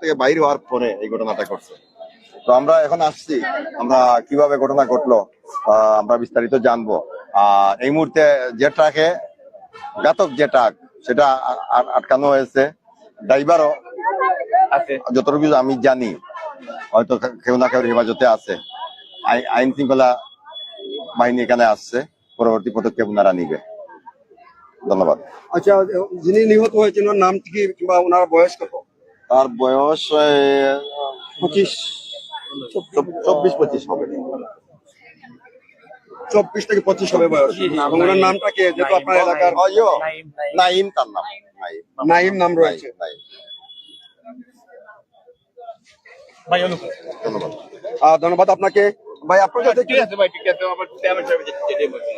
থেকে বাইরে হওয়ার পরে এই ঘটনাটা ঘটছে। তো আমরা এখন আসছি আমরা কীভাবে ঘটনা ঘটলো আহ, আমরা বিস্তারিত জানব। এই মুহূর্তে যে ট্রাকে ঘাতক যে ট্রাক সেটা আটকানো হয়েছে। ড্রাইভারও যতটুকু আমি জানি হয়তো কেউ না কেউ হেফাজতে আছে। আই- আইন শৃঙ্খলা বাহিনী এখানে আসছে পরবর্তী পদক্ষেপ ওনারা নিবে। ধন্যবাদ। আচ্ছা যিনি নিহত হয়েছেন ওনার নাম কি কিংবা ওনার বয়স কত? তার বয়স পঁচিশ চব্বিশ পঁচিশ হবে। চব্বিশ থেকে পঁচিশ হবে বয়স। ওনার নামটা কে? যেহেতু আপনার এলাকার ও, নাইম তার নাম। নাইম নাইম নাম রয়েছে ভাই ধন্যবাদ। ধন্যবাদ আপনাকে। ভাই আপনার কাছে ঠিক আছে ভাই ঠিক আছে আমার বলছি।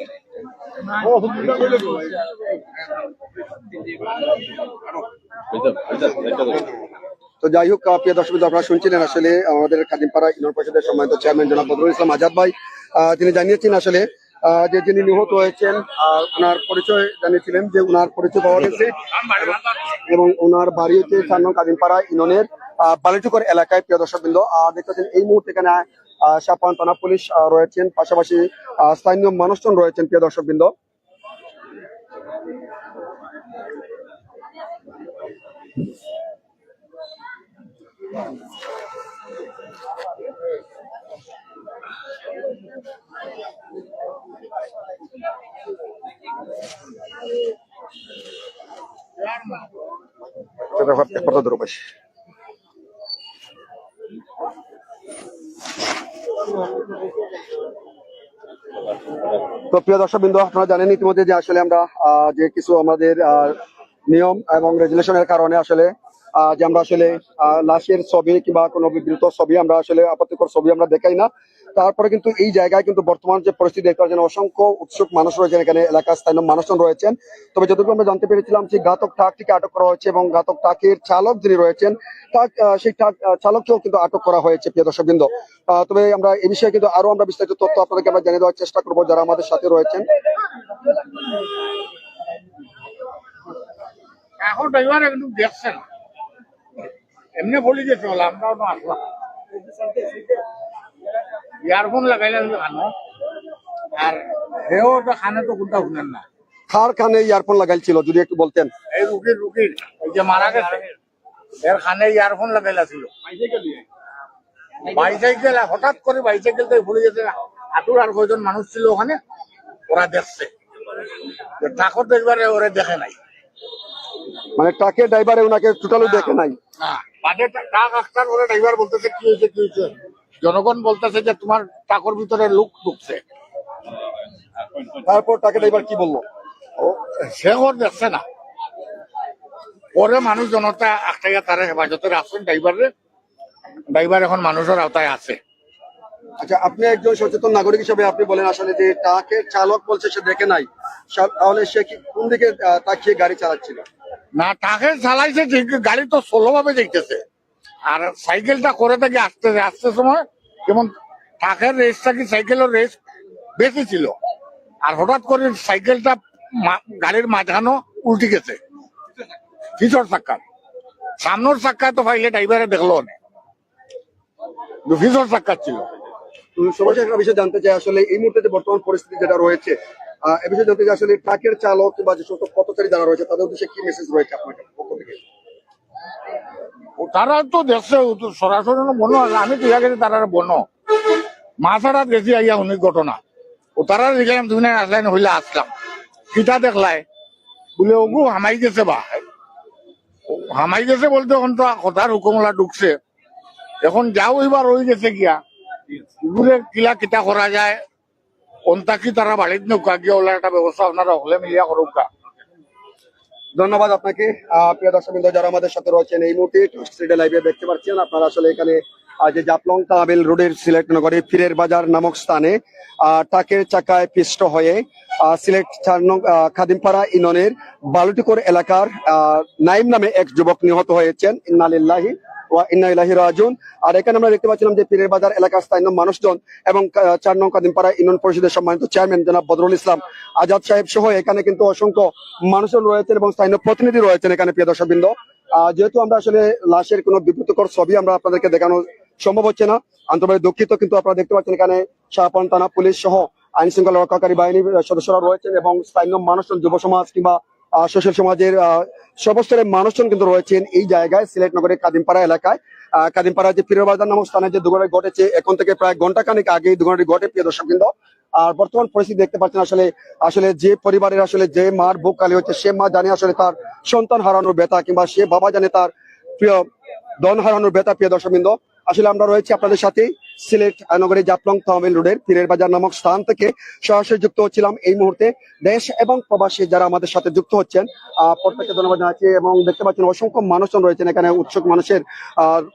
তো যাই হোক প্রিয় দর্শক, আপনারা শুনছিলেন আসলে আমাদের কাদিমপাড়া ইউনিয়ন পরিষদের সম্মানিত চেয়ারম্যান জনাব বদরুল ইসলাম আজাদ ভাই। তিনি জানিয়েছেন আসলে যে যিনি নিহত হয়েছেন ওনার পরিচয় জানিয়েছিলেন যে ওনার পরিচয় পাওয়া গেছে। এবং ওনার বাড়ি হচ্ছে চার নং কাদিমপাড়া ইউনিয়নের বালিটুকর এলাকায়, প্রিয় দর্শক বৃন্দ আর দেখতেছেন এই মুহূর্তে এখানে সাপান থানা পুলিশ রয়েছেন। পাশাপাশি স্থানীয় মানুষজন রয়েছেন, প্রিয় দর্শক বৃন্দ কত দূর পাশে তো প্রিয় দর্শক বিন্দু আপনারা জানেন ইতিমধ্যে যে আসলে আমরা যে কিছু আমাদের নিয়ম এবং রেজুলেশনের কারণে আসলে যে আমরা আসলে লাশের ছবি কিংবা কোনো বিবৃত ছবি আমরা আসলে আপত্তিকর ছবি আমরা দেখাই না। তারপরে কিন্তু এই জায়গায় কিন্তু বর্তমান যে পরিস্থিতি দেখতে পাচ্ছেন, অসংখ্য উৎসুক মানুষ রয়েছেন এখানে, এলাকার স্থানীয় মানুষজন রয়েছেন। তবে যতটুকু আমরা জানতে পেরেছিলাম যে ঘাতক ট্রাকটিকে আটক করা হয়েছে এবং ঘাতক ট্রাকের চালক যিনি রয়েছেন ট্রাক সেই চালককেও কিন্তু আটক করা হয়েছে, প্রিয় দর্শক বৃন্দ তবে আমরা এই বিষয়ে কিন্তু আরও আমরা বিস্তারিত তথ্য আপনাদেরকে আমরা জানিয়ে দেওয়ার চেষ্টা করব যারা আমাদের সাথে রয়েছেন। এখন ড্রাইভার একটু দেখছেন। এমনি বলি যে চল আমরাও তো আসলাম। ইয়ারফোন লাগাইলে খানো আর হেও তো খানে তো কোনটা শুনেন না। কার কানে ইয়ারফোন লাগাইছিল যদি একটু বলতেন? এই রুগীর রুগীর এই যে মারা গেছে এর খানে ইয়ারফোন লাগাইলা ছিল। বাইসাইকেল হঠাৎ করে বাইসাইকেলটা ভুলে গেছে আটুর আর কয়জন মানুষ ছিল ওখানে ওরা দেখছে। ঠাকুর দেখবারে ওরা দেখে নাই। মানে ট্রাকের ড্রাইভারে ওনাকে টোটালি দেখে নাই? না। হয়েছে জনগণ বলতেছে যে, তোমার টাকর ভিতরে লোক ঢুকছে। তারপর তাকে ড্রাইভার কি বলল? সে ওর দেখছে না। পরে মানুষ জনতা আটকাইয়া তারা হেফাজতে রাখছেন ড্রাইভারে ড্রাইভার এখন মানুষের আওতায় আছে। আচ্ছা আপনি একজন সচেতন নাগরিক হিসেবে আপনি বলেন আসলে যে ট্রাকের চালক বলছে, সে দেখে নাই। তাহলে সে কি কোন দিকে তাকিয়ে গাড়ি চালাচ্ছিল? না টাকে চালাইছে গাড়ি তো সোলো ভাবে দেখতেছে। আর সাইকেলটা করে থেকে আসতেছে আসতে সময় যেমন টাকের রেসটা কি সাইকেলের রেস বেশি ছিল। আর হঠাৎ করে সাইকেলটা গাড়ির মাঝখানো উল্টি গেছে। পিছর চাক্কা। সামনের চাক্কায় তো ফাইলে ড্রাইভারে দেখল না। চাক্কা ছিল। বিষয় জানতে চাই, আসলে এই মুহূর্তে বর্তমান পরিস্থিতি যেটা রয়েছে এ বিষয়ে জানতে চাই আসলে ট্রাকের চালক বা যে সমস্ত পথচারী যারা রয়েছে, তাদের উদ্দেশ্যে কি মেসেজ রয়েছে আপনার পক্ষ থেকে? তারা তো তো সরাসরি আমি তো গেছি তারা আইয়া অনেক ঘটনা। ও, তারা তুমি না আসলেন, হইলে আসলাম। কিতা দেখলাই? বলে, ওগু, হামাই গেছে বা? হামাই গেছে বলতে এখন তো কথার হুকুমলা ঢুকছে। এখন যাও এবার হয়ে গেছে গিয়া। এগুলো কিলা, কিতা করা যায়? কোনটা কি তারা বাড়িতে নৌকা গিয়ে ওলা একটা ব্যবস্থা আপনারা হলে মিলিয়া করুক ধন্যবাদ আপনাকে। প্রিয় দর্শক বৃন্দ যারা আমাদের সাথে রয়েছেন এই মুহূর্তে স্ট্রিটে লাইভে দেখতে পাচ্ছেন আপনারা আসলে এখানে যে জাপলং তাবেল রোডের সিলেট নগরে ফিরের বাজার নামক স্থানে আহ, ট্রাকের চাকায় পিষ্ট হয়ে সিলেট চার নং খাদিমপাড়া ইউনিয়নের বালুটিকোর এলাকার নাইম নামে এক যুবক নিহত হয়েছেন। ইন্নালিল্লাহি। এখানে আমরা দেখতে পাচ্ছিলাম এলাকার মানুষজন এবং চেয়ারম্যান বদরুল ইসলাম আজাদ সাহেব সহ এখানে কিন্তু অসংখ্য এবং প্রতিনিধি রয়েছেন এখানে যেহেতু আমরা আসলে লাশের কোনো বিব্রতকর ছবি আমরা আপনাদেরকে দেখানো সম্ভব হচ্ছে না আন্তর্জাতিক দুঃখিত, কিন্তু আপনারা দেখতে পাচ্ছেন এখানে শাহপান থানা পুলিশ সহ আইন শৃঙ্খলা রক্ষাকারী বাহিনীর সদস্যরা রয়েছেন এবং স্থানীয় মানুষজন, যুব সমাজ কিংবা সোশ্যাল সমাজের সর্বস্তরের মানুষজন কিন্তু রয়েছেন এই জায়গায়, সিলেট নগরের কাদিমপাড়া এলাকায়। কাদিমপাড়া যে পীরের বাজার নামক স্থানে যে দুর্ঘটনা ঘটেছে, এখন থেকে প্রায় ঘণ্টা খানিক আগে দুর্ঘটনাটি ঘটে, প্রিয় দর্শক কিন্তু আর বর্তমান পরিস্থিতি দেখতে পাচ্ছেন আসলে আসলে যে পরিবারের আসলে যে মার বুক কালি হচ্ছে, সে মা জানে আসলে তার সন্তান হারানোর ব্যথা, কিংবা সে বাবা জানে তার প্রিয় দন হারানোর ব্যথা, প্রিয় দর্শকবৃন্দ আসলে আমরা রয়েছি আপনাদের সাথে সিলেট নগরী জাতলং তহমিল রোডের পীরের বাজার নামক স্থান থেকে সরাসরি যুক্ত হচ্ছিলাম এই মুহূর্তে দেশ এবং প্রবাসী যারা আমাদের সাথে যুক্ত হচ্ছেন প্রত্যেককে ধন্যবাদ জানাচ্ছি এবং দেখতে পাচ্ছেন অসংখ্য মানুষজন রয়েছেন এখানে, উৎসুক মানুষের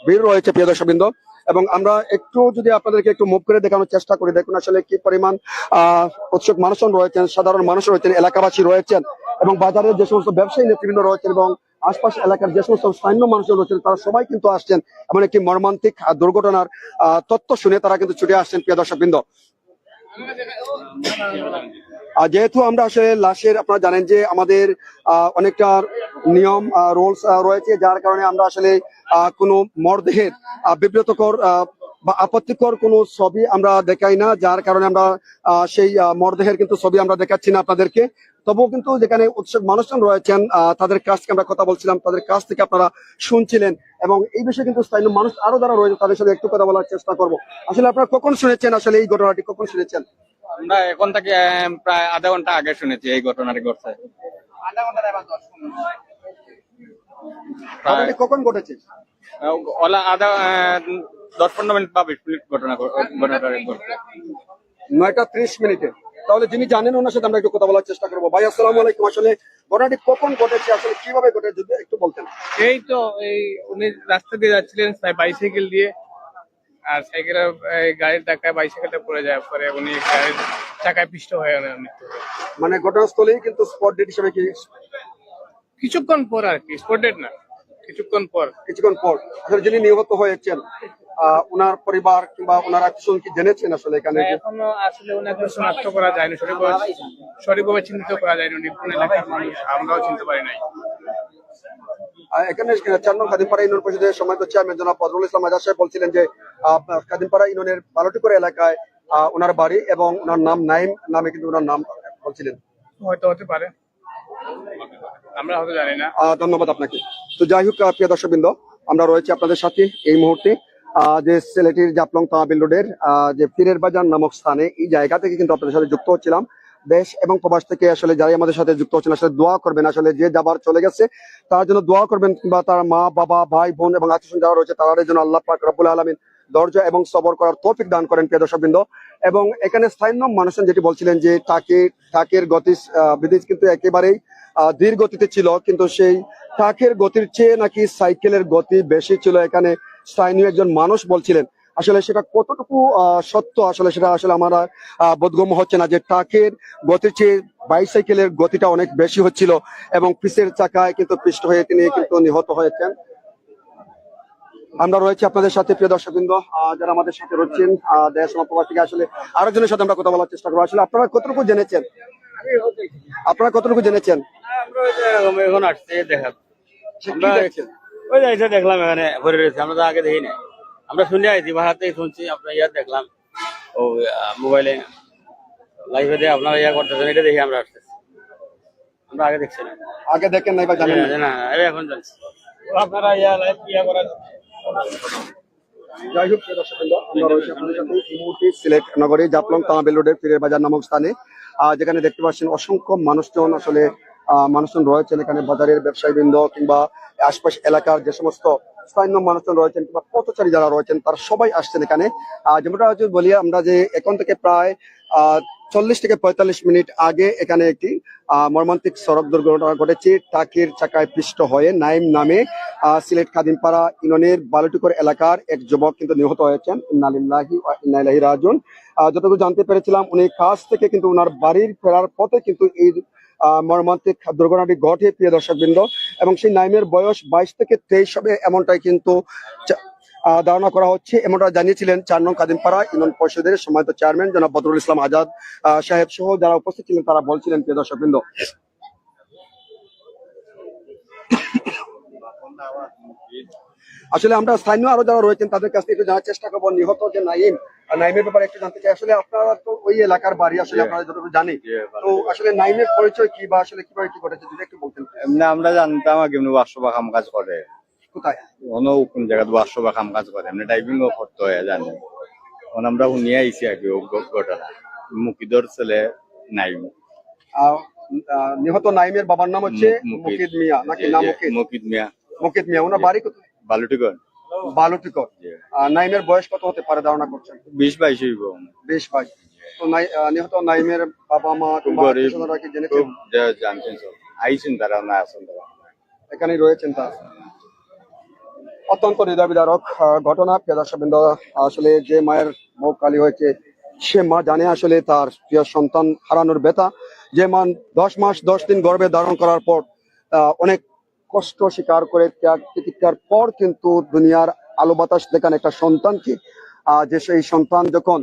ভিড় রয়েছে প্রিয় দর্শকবৃন্দ। এবং আমরা একটু যদি আপনাদেরকে একটু মুভ করে দেখানোর চেষ্টা করি, দেখুন আসলে কি পরিমাণ উৎসুক মানুষজন রয়েছেন, সাধারণ মানুষ রয়েছেন, এলাকাবাসী রয়েছেন এবং বাজারের যে সমস্ত ব্যবসায়ী নেতৃবৃন্দ রয়েছেন এবং আশপাশ এলাকার যে সমস্ত সৈন্য মানুষজন রয়েছেন, তারা সবাই কিন্তু আসছেন। এমন একটি মর্মান্তিক দুর্ঘটনার তথ্য শুনে তারা কিন্তু ছুটে আসছেন, প্রিয় দর্শকবৃন্দ। আর যেহেতু আমরা আসলে লাশের, আপনারা জানেন যে আমাদের অনেকটা নিয়ম রোলস রয়েছে, যার কারণে আমরা আসলে কোনো মরদেহের বিব্রতকর বা আপত্তিকর কোনো ছবি আমরা দেখাই না যার কারণে আমরা আহ, সেই মরদেহের কিন্তু ছবি আমরা দেখাচ্ছি না আপনাদেরকে। তবুও কিন্তু যেখানে উৎসব মানুষজন রয়েছেন তাদের কাছ থেকে আমরা কথা বলছিলাম তাদের কাছ থেকে আপনারা শুনছিলেন এবং এই বিষয়ে কিন্তু স্থানীয় মানুষ আরও যারা রয়েছে তাদের সাথে একটু কথা বলার চেষ্টা করব। আসলে আপনারা কখন শুনেছেন আসলে এই ঘটনাটি কখন শুনেছেন? আমরা এখন থেকে প্রায় আধা ঘণ্টা আগে শুনেছি এই ঘটনাটি ঘটছে। কখন ঘটেছে? আধা দশ পনেরো মিনিট বা বিশ মিনিট ঘটনা ঘটনাটা নয়টা ত্রিশ মিনিটে। তাহলে যিনি জানেন ওনার সাথে আমরা একটু কথা বলার চেষ্টা করব। ভাই আসসালামু আলাইকুম। আসলে ঘটনাটি কখন ঘটেছে? আসলে কীভাবে ঘটেছে? যদি একটু বলতেন। এই তো এই উনি রাস্তা দিয়ে যাচ্ছিলেন বাইসাইকেল দিয়ে। আর সাইকেলের এই গাড়ির ধাক্কায় বাইসাইকেলটা পড়ে যায়। পরে উনি গাড়ির চাকায় পিষ্ট হয়ে ওনার মৃত্যু মানে ঘটনাস্থলেই কিন্তু স্পট ডেট হিসেবে কি কিছুক্ষণ পর আর কি স্পটেড না কিছুক্ষণ পর। কিছুক্ষণ পর। আসলে যিনি নিহত হয়েছেন ওনার পরিবার কিংবা ওনার আত্মীয় কি জেনেছেন আসলে এখানে? এখনও আসলে ওনাকে শনাক্ত করা যায়নি সঠিকভাবে সঠিকভাবে চিহ্নিত করা যায়নি কোন এলাকার মানুষ আমরাও চিনতে পারি নাই। এখানে চার নং কাদিমপাড়া ইউনিয়ন পরিষদের সম্মানিত চেয়ারম্যান জনাব ফজলুল ইসলাম আজাদ সাহেব বলছিলেন যে আহ, কাদিমপাড়া ইউনিয়নের বালটিকর এলাকায় আহ, ওনার বাড়ি এবং ওনার নাম নাইম নামে কিন্তু ওনার নাম বলছিলেন। হয়তো হতে পারে। আমরা হয়তো জানি না। আহ, ধন্যবাদ আপনাকে। তো যাই হোক আহ, প্রিয় দর্শকবৃন্দ আমরা রয়েছি আপনাদের সাথে এই মুহূর্তে। যে সিলেটির জাপলং তাহাবিল রোডের যে পীরের বাজার নামক স্থানে এই জায়গা থেকে কিন্তু আপনাদের সাথে যুক্ত হচ্ছিলাম। দেশ এবং প্রবাস থেকে আসলে যারাই আমাদের সাথে যুক্ত হচ্ছেন, আসলে দোয়া করবেন, আসলে যে যাবার চলে গেছে, তার জন্য দোয়া করবেন কিংবা তার মা, বাবা, ভাই, বোন এবং আত্মীয় যারা রয়েছে তাদের জন্য আল্লাহ পাক রব্বুল আলমিন ধৈর্য এবং সবর করার তৌফিক দান করেন, প্রিয় দর্শকবৃন্দ। এবং এখানে স্থানীয় মানুষজন যেটি বলছিলেন যে টাকে টাকের গতি বিধি কিন্তু একেবারেই ধীর গতিতে ছিল, কিন্তু সেই ট্রাকের গতির চেয়ে নাকি সাইকেলের গতি বেশি ছিল এখানে। স্থানীয় একজন মানুষ বলছিলেন আসলে সেটা কতটুকু সত্য? আসলে সেটা আসলে আমরা বোধগম্য হচ্ছে না যে ট্রাকের গতির চেয়ে বাইসাইকেলের গতিটা অনেক বেশি হচ্ছিল এবং পিসের চাকায় কিন্তু পিষ্ট হয়ে তিনি কিন্তু নিহত হয়েছেন। আমরা রয়েছি আপনাদের সাথে প্রিয় দর্শকবৃন্দ যারা আমাদের সাথে রয়েছেন দেশ থেকে আসলে আরেকজনের সাথে আমরা কথা বলার চেষ্টা করব। আসলে আপনারা কতটুকু জেনেছেন? আপনারা কতটুকু জেনেছেন? আমরা এখন- আসছে দেখা? ওই এসে দেখলাম এখানে ভরে রয়েছে আমরা তো আগে দেখি না আমরা শুনে আইছি বাহার থেকে শুনছি আপনার ইয়ার দেখলাম। ও মোবাইলে লাইভে দিয়ে আপনারা ইয়া করতেছেন এটা দেখি আমরা আসতেছি। আমরা আগে দেখছি না। আগে দেখেন নাই বা জানেন না না না এখন জানছি। আপনারা ইয়া লাইভ ইয়া করার যাই হোক প্রিয় দর্শকবৃন্দ, আমরা রয়েছি আপনাদের সাথে এই মুহূর্তে সিলেট নগরী জাপলং তামাবিল রোডের পীরের বাজার নামক স্থানে। যেখানে দেখতে পাচ্ছেন অসংখ্য মানুষজন আসলে মানুষজন রয়েছেন এখানে বাজারের ব্যবসায়ীবৃন্দ কিংবা আশপাশ এলাকার যে সমস্ত স্থানীয় মানুষজন রয়েছেন কিংবা পথচারী যারা রয়েছেন তারা সবাই আসছেন এখানে। যেমনটা হচ্ছে বলি আমরা যে এখন থেকে প্রায় চল্লিশ থেকে পঁয়তাল্লিশ মিনিট আগে এখানে একটি মর্মান্তিক সড়ক দুর্ঘটনা ঘটেছে। টাকির চাকায় পৃষ্ঠ হয়ে নাইম নামে সিলেট খাদিমপাড়া ইউনিয়নের বালুটিকর এলাকার এক যুবক কিন্তু নিহত হয়েছেন। ইন্নালিল্লাহি ইন্না আহ, যতটুকু জানতে পেরেছিলাম উনি কাজ থেকে কিন্তু ওনার বাড়ির ফেরার পথে কিন্তু এই মর্মান্তিক দুর্ঘটনাটি ঘটে, প্রিয় দর্শকবৃন্দ, এবং সেই নাইমের বয়স বাইশ থেকে তেইশ হবে এমনটাই কিন্তু ধারণা করা হচ্ছে। এমনটা জানিয়েছিলেন চার নং কাদিমপাড়া ইউনিয়ন পরিষদের সম্মানিত চেয়ারম্যান জনাব বদরুল ইসলাম আজাদ সাহেব সহ যারা উপস্থিত ছিলেন তারা বলছিলেন, প্রিয় দর্শকবৃন্দ। আসলে আমরা স্থানীয় আরও যারা রয়েছেন তাদের কাছ থেকে একটু জানার চেষ্টা করব। নিহত যে নাইম নাইমের ব্যাপারে একটু জানতে চাই। আসলে আপনারা তো ওই এলাকার বাড়ি আসলে আপনারা যতটুকু জানি। তো আসলে নাইমের পরিচয় কি বা আসলে কীভাবে কি ঘটেছে যদি একটু বলতেন। এমনি আমরা জানতাম আগে এমনি বাসো বা কাম কাজ করে। কোথায়? অন্য কোন জায়গায় বাসো বা কাম কাজ করে? এমনি ড্রাইভিং ও করতে হয় জানি। এখন আমরা শুনিয়ে আইছি কি ও ঘটনা। মুকিদর ছেলে নাই আহ, আহ, নিহত নাইমের বাবার নাম হচ্ছে মুকিদ। মিয়া নাকি নাম মুকিদ মিয়া। মুকিদ মিয়া ওনার বাড়ি কোথায়? বালুটিগঞ্জ বালুটিকর। নাইমের বয়স কত হতে পারে ধারণা করছেন? বিশ বাইশ হইব। বেশ ভাই তো নিহত নাইমের বাবা মা কিংবা কি জেনেছেন? জানছেন সব। আইছেন তারা না আসেন তারা। এখানেই রয়েছেন তার। অত্যন্ত হৃদয় বিদারক আহ, ঘটনা আসলে যে মায়ের মুখ কালি হয়েছে সে মা জানে আসলে তার প্রিয় সন্তান হারানোর ব্যথা। যে মা দশ মাস দশ দিন গর্ভে ধারণ করার পর আহ, অনেক কষ্ট স্বীকার করে ত্যাগ প্রতিজ্ঞার পর কিন্তু দুনিয়ার আলো বাতাস দেখান একটা সন্তানকে। যে সেই সন্তান যখন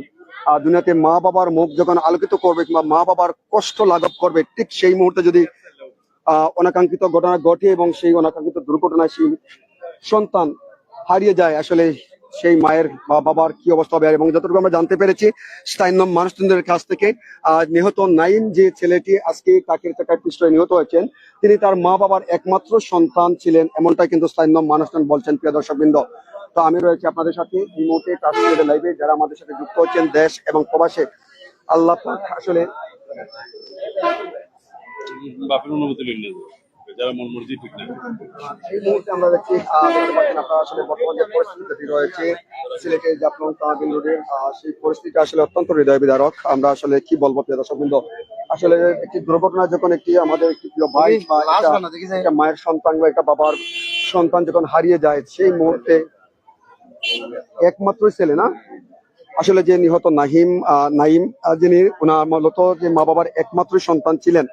দুনিয়াতে মা বাবার মুখ যখন আলোকিত করবে কিংবা মা বাবার কষ্ট লাঘব করবে, ঠিক সেই মুহূর্তে যদি অনাকাঙ্ক্ষিত ঘটনা ঘটে এবং সেই অনাকাঙ্ক্ষিত দুর্ঘটনায় সেই সন্তান হারিয়ে যায়, আসলে সেই মায়ের বাবার কি অবস্থা হবে এবং যতটুকু আমরা জানতে পেরেছি, স্থানীয় মানুষজনদের কাছ থেকে নিহত নাইম যে ছেলেটি আজকে কাকের চাকার পৃষ্ঠে নিহত হয়েছেন, তিনি তার মা বাবার একমাত্র সন্তান ছিলেন এমনটাই কিন্তু স্থানীয় মানুষজন বলছেন প্রিয় দর্শকবৃন্দ। তো আমি রয়েছি আপনাদের সাথে মুহূর্তে কাশ্মীরের লাইভে যারা আমাদের সাথে যুক্ত হচ্ছেন দেশ এবং প্রবাসে। আল্লাহ আসলে বাপের অনুমতি যারা মন মর্জি ঠিক না। এই মুহূর্তে আমরা দেখছি আপনারা আসলে বর্তমান যে পরিস্থিতি রয়েছে সিলেটে জাফলং তাহাবিল রোডের সেই পরিস্থিতি আসলে অত্যন্ত হৃদয় বিদারক। আমরা আসলে কি বলব প্রিয় দর্শক বৃন্দ? আসলে একটি দুর্ঘটনা যখন একটি আমাদের একটি প্রিয় ভাই বা একটা- একটা মায়ের সন্তান বা একটা বাবার সন্তান যখন হারিয়ে যায় সেই মুহূর্তে একমাত্র ছেলে না? আসলে যে নিহত নাহিম আহ, নাইম যিনি ওনার মূলত যে মা বাবার একমাত্র সন্তান ছিলেন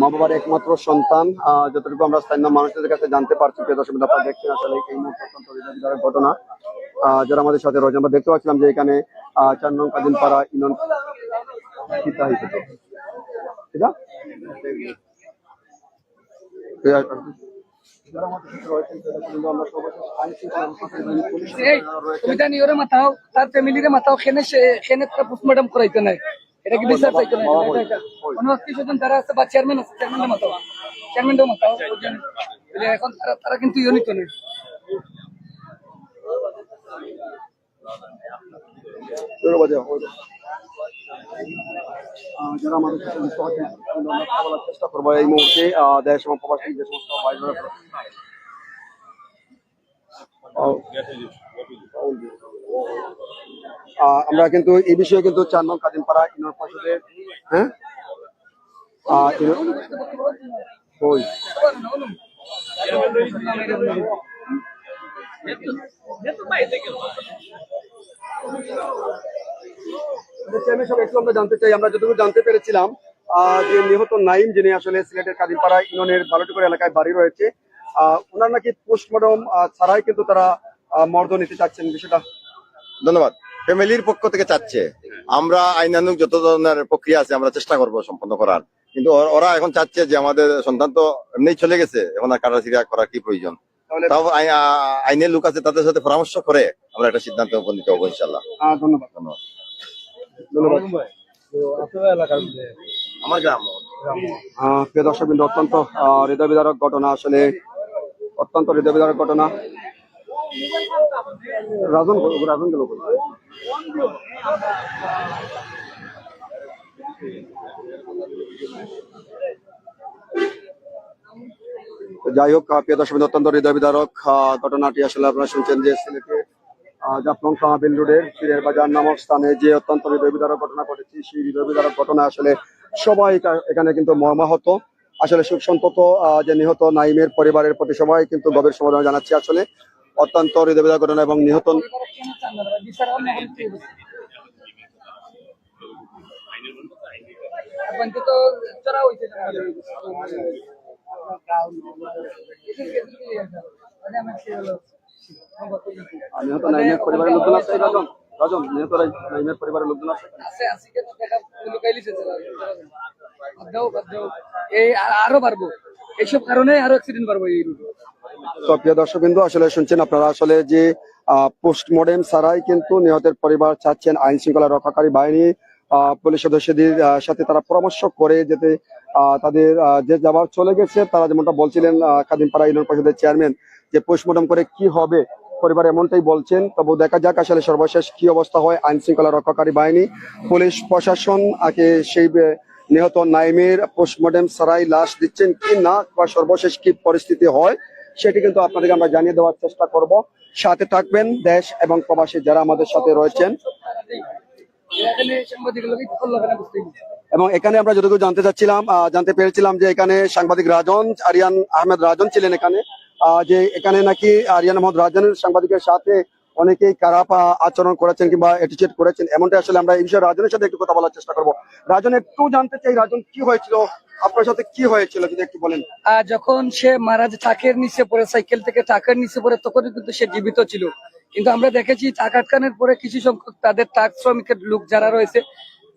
মা বাবার একমাত্র সন্তান। যতটুকু আমরা স্থানীয় মানুষদের কাছে জানতে পারছি, প্রিয় দর্শক, আপনারা দেখছেন আসলে এই মুহূর্তে ঘটনা। যারা আমাদের সাথে রয়েছে আমরা দেখতে পাচ্ছিলাম যে এখানে চার নং কাজিন পাড়া ইনন জানি, ওরে মাথাও, তার ফ্যামিলিরে মাথাও খেনে খেনে পোস্টমর্টম করাইতে নাই। এটা কি বিচার চাইতে নাই এটা- এটা- অন্য আত্মীয় স্বজন যারা আছে বা চেয়ারম্যান আছে চেয়ারম্যানের মাথাও চেয়ারম্যানটাও বুঝছেন? এখন তারা তারা কিন্তু নিত না ধন্যবাদ, ধন্যবাদ। যারা আমাদের সাথে যুক্ত হচ্ছেন, কথা বলার চেষ্টা করব এই মুহূর্তে। দেশ এবং প্রবাসী যে সমস্ত ভাই বোনেরা আহ, আমরা কিন্তু এই বিষয়ে কিন্তু চার নং কাদিমপাড়া ইউনিয়ন পরিষদের হ্যাঁ? আমরা জানতে চাই, আমরা জানতে পেরেছিলাম যে নিহত যিনি আসলে সিলেটের এলাকায় বাড়ি রয়েছে ওনার নাকি পোস্টমর্টম ছাড়াই কিন্তু তারা মর্দ নিতে চাচ্ছেন বিষয়টা। ধন্যবাদ। ফ্যামিলির পক্ষ থেকে চাচ্ছে আমরা আইনানুক যত ধরনের প্রক্রিয়া আছে আমরা চেষ্টা করব সম্পন্ন করার। কিন্তু ওরা এখন চাচ্ছে যে আমাদের সন্তান তো এমনি চলে গেছে এখন আর কাটাছিড়া করার কি প্রয়োজন? তাহলে তাও আই- আইনের লোক আছে তাদের সাথে পরামর্শ করে আমরা একটা সিদ্ধান্ত উপনীত হব ইনশাল্লাহ ধন্যবাদ। ধন্যবাদ। ধন্যবাদ। আমার গ্রাম। প্রিয় দর্শক অত্যন্ত হৃদয় বিদারক ঘটনা আসলে অত্যন্ত হৃদয় বিদারক ঘটনা। রাজন রাজন গেল যাই হোক প্রিয় অত্যন্ত হৃদয় বিদারক ঘটনাটি আসলে আপনারা শুনছেন যে সিলেটে জাফলং কাহাবিল রোডের পীরের বাজার নামক স্থানে যে অত্যন্ত হৃদয় বিদারক ঘটনা ঘটেছে, সেই হৃদয় বিদারক ঘটনা আসলে সবাই এখানে কিন্তু মর্মাহত। আসলে সুখ সন্তত যে নিহত নাইমের পরিবারের প্রতি সবাই কিন্তু গভীর সমবেদনা জানাচ্ছি আসলে। অত্যন্ত হৃদয় ঘটনা এবং নিহত নিহত নাইমের পরিবারের লোকজন আছে, রাজন? রাজন, নিহত নাইমের পরিবারের লোকজন আছে? আর- আরও বাড়বো। এইসব কারণে আরও অ্যাক্সিডেন্ট বাড়বো এই রুটে তো প্রিয় আসলে শুনছেন আপনারা আসলে যে ছাড়াই কিন্তু নিহতের পরিবার চাচ্ছেন আইন শৃঙ্খলা রক্ষাকারী বাহিনী। পুলিশ সদস্যদের সাথে তারা পরামর্শ করে যাতে তাদের যে যাবার চলে গেছে, তারা যেমনটা বলছিলেন কাদিমপাড়া ইউনিয়ন পরিষদের চেয়ারম্যান, যে পোস্টমর্টম করে কি হবে, পরিবার এমনটাই বলছেন। তবু দেখা যাক আসলে সর্বশেষ কি অবস্থা হয় আইন শৃঙ্খলা রক্ষাকারী বাহিনী। পুলিশ প্রশাসন আগে সেই নিহত নাইমের পোস্টমর্টম ছাড়াই লাশ দিচ্ছেন কি না, বা সর্বশেষ কি পরিস্থিতি হয় সেটি কিন্তু আপনাদেরকে আমরা জানিয়ে দেওয়ার চেষ্টা করব। সাথে থাকবেন দেশ এবং প্রবাসী যারা আমাদের সাথে রয়েছেন। এবং এখানে আমরা যতটুকু জানতে চাচ্ছিলাম জানতে পেরেছিলাম যে এখানে সাংবাদিক রাজন, আরিয়ান আহমেদ রাজন ছিলেন এখানে। যে এখানে নাকি আরিয়ান আহমদ রাজনের সাংবাদিকের সাথে অনেকেই খারাপ আচরণ করেছেন কিংবা করেছেন। এমনটা আসলে আমরা এই বিষয়ে রাজনের সাথে একটু কথা বলার চেষ্টা করব। রাজন, একটু জানতে চাই, রাজন, কি হয়েছিল? আপনার সাথে কি হয়েছিল, যদি একটু বলেন? যখন সে মারা যে ট্রাকের নিচে পড়ে, সাইকেল থেকে ট্রাকের নিচে পড়ে, তখনই কিন্তু সে জীবিত ছিল। কিন্তু আমরা দেখেছি ট্রাক আটকানোর পরে কিছু সংখ্যক তাদের ট্রাক শ্রমিকের লোক যারা রয়েছে,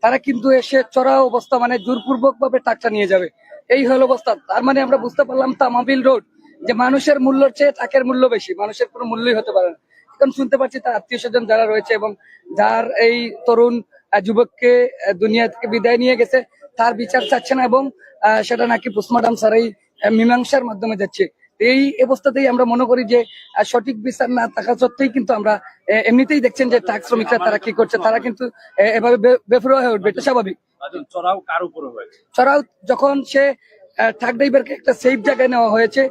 তারা কিন্তু এসে চড়া অবস্থা মানে জোরপূর্বক ভাবে ট্রাকটা নিয়ে যাবে। এই হলো অবস্থা। তার মানে আমরা বুঝতে পারলাম তামাবিল রোড, যে মানুষের মূল্যর চেয়ে ট্রাকের মূল্য বেশি, মানুষের কোনো মূল্যই হতে পারে না। এখন শুনতে পাচ্ছি তার আত্মীয় স্বজন যারা রয়েছে এবং যার এই তরুণ যুবককে দুনিয়া থেকে বিদায় নিয়ে গেছে তার বিচার চাচ্ছে না এবং সেটা নাকি পোস্টমর্টম ছাড়াই আহ, মীমাংসার মাধ্যমে যাচ্ছে। এই অবস্থাতেই আমরা মনে করি যে সঠিক বিচার না থাকা সত্ত্বেই কিন্তু আমরা এমনিতেই দেখছেন যে ট্যাক্স শ্রমিকরা তারা কি করছে তারা কিন্তু এভাবে বেফরোয়া হয়ে উঠবে এটা স্বাভাবিক। চড়াও কার উপরে হয়েছে? ছাড়াও যখন সে ট্রাক ড্রাইভারকে একটা সেফ জায়গায় নেওয়া হয়েছে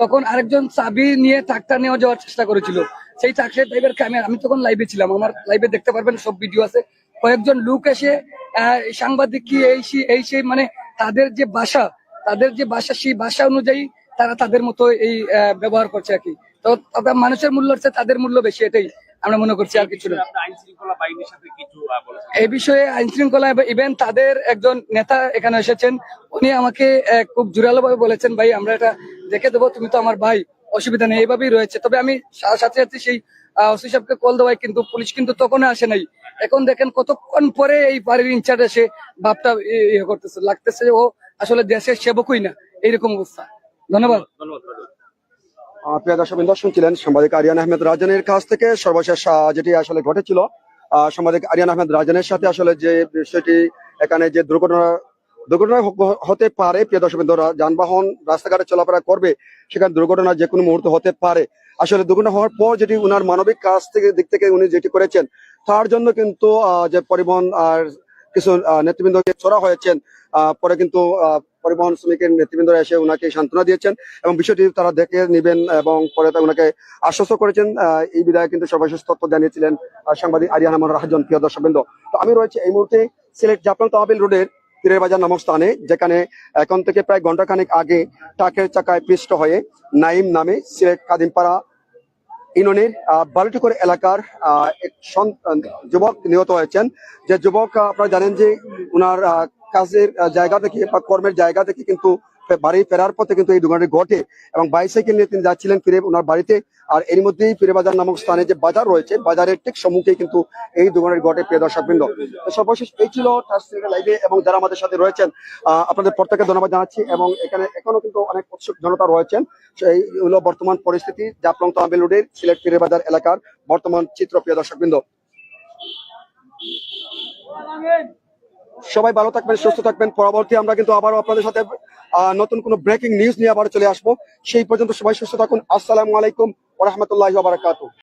তখন আরেকজন চাবি নিয়ে ট্রাকটা নেওয়া যাওয়ার চেষ্টা করেছিল। সেই ট্রাকের ড্রাইভারকে আমি আমি তখন লাইভে ছিলাম আমার লাইভে দেখতে পারবেন সব ভিডিও আছে। কয়েকজন লোক এসে আহ, সাংবাদিক কি এই সেই- এই সেই মানে তাদের যে ভাষা তাদের যে ভাষা সেই ভাষা অনুযায়ী তারা তাদের মতো এই ব্যবহার করছে আর কি। তো তবে মানুষের মূল্য হচ্ছে তাদের মূল্য বেশি এটাই আমরা মনে করছি আর কিছু না। এই বিষয়ে আইন শৃঙ্খলা ইভেন তাদের একজন নেতা এখানে এসেছেন উনি আমাকে খুব জোরালো ভাবে বলেছেন ভাই আমরা এটা দেখে দেবো তুমি তো আমার ভাই অসুবিধা নেই। এইভাবেই রয়েছে। তবে আমি সাথে সাথে সেই ওসি সাহেবকে কল দেওয়াই কিন্তু পুলিশ কিন্তু তখন আসে নাই এখন দেখেন কতক্ষণ পরে এই বাড়ির ইনচার্জ এসে ভাবটা ইয়ে করতেছে লাগতেছে যে ও আসলে দেশের সেবকই না এইরকম অবস্থা। ধন্যবাদ। আহ, প্রিয় দর্শক বিন্দু শুনছিলেন সাংবাদিক আরিয়ান আহমেদ রাজনের কাছ থেকে সর্বশেষ যেটি আসলে ঘটেছিল। সাংবাদিক আরিয়ান আহমেদ রাজনের সাথে আসলে যে বিষয়টি এখানে যে দুর্ঘটনা দুর্ঘটনা হতে পারে প্রিয় দর্শক যানবাহন রাস্তাঘাটে চলাফেরা করবে সেখানে দুর্ঘটনা যে কোনো মুহূর্তে হতে পারে। আসলে দুর্ঘটনা হওয়ার পর যেটি উনার মানবিক কাজ থেকে দিক থেকে উনি যেটি করেছেন তার জন্য কিন্তু যে পরিবহন আর কিছু নেতৃবৃন্দকে চড়া হয়েছেন পরে কিন্তু পরিবহন শ্রমিকের নেতৃবৃন্দরা এসে ওনাকে সান্ত্বনা দিয়েছেন এবং বিষয়টি তারা দেখে নেবেন এবং পরে ওনাকে আশ্বস্ত করেছেন। এই বিধায় কিন্তু সর্বশেষ তথ্য জানিয়েছিলেন সাংবাদিক আরিয়ান আমার রাজন প্রিয় দর্শকবৃন্দ। তো আমি রয়েছে এই মুহূর্তে সিলেট জাফলং তহবিল রোডের পীরের বাজার নামক স্থানে যেখানে এখন থেকে প্রায় ঘন্টাখানেক আগে ট্রাকের চাকায় পিষ্ট হয়ে নাইম নামে সিলেট কাদিমপাড়া ইউনিয়নের বালুটিকর এলাকার আহ, এক যুবক নিহত হয়েছেন। যে যুবক আপনারা জানেন যে ওনার কাজের জায়গা থেকে বা কর্মের জায়গা থেকে কিন্তু বাড়ি ফেরার পথে কিন্তু এই দুর্ঘটনাটি ঘটে এবং বাইসাইকেল নিয়ে তিনি যাচ্ছিলেন ফিরে ওনার বাড়িতে। আর এর মধ্যেই বাজার নামক স্থানে যে বাজার রয়েছে, বাজারের ঠিক সম্মুখে কিন্তু এই দুর্ঘটনাটি ঘটে, প্রিয় দর্শক বৃন্দ সর্বশেষ এই ছিল লাইভে এবং যারা আমাদের সাথে রয়েছেন আপনাদের প্রত্যেকে ধন্যবাদ জানাচ্ছি এবং এখানে এখনও কিন্তু অনেক উৎসুক জনতা রয়েছেন। সেই হলো বর্তমান পরিস্থিতি, জাফলং তহবিল রোডের সিলেট বাজার এলাকার বর্তমান চিত্র, প্রিয় দর্শক বৃন্দ সবাই ভালো থাকবেন, সুস্থ থাকবেন। পরবর্তী আমরা কিন্তু আবারও আপনাদের সাথে নতুন কোনো ব্রেকিং নিউজ নিয়ে আবার চলে আসব। সেই পর্যন্ত সবাই সুস্থ থাকুন। আসসালামু আলাইকুম রহমতুল্লাহ বারাকাতু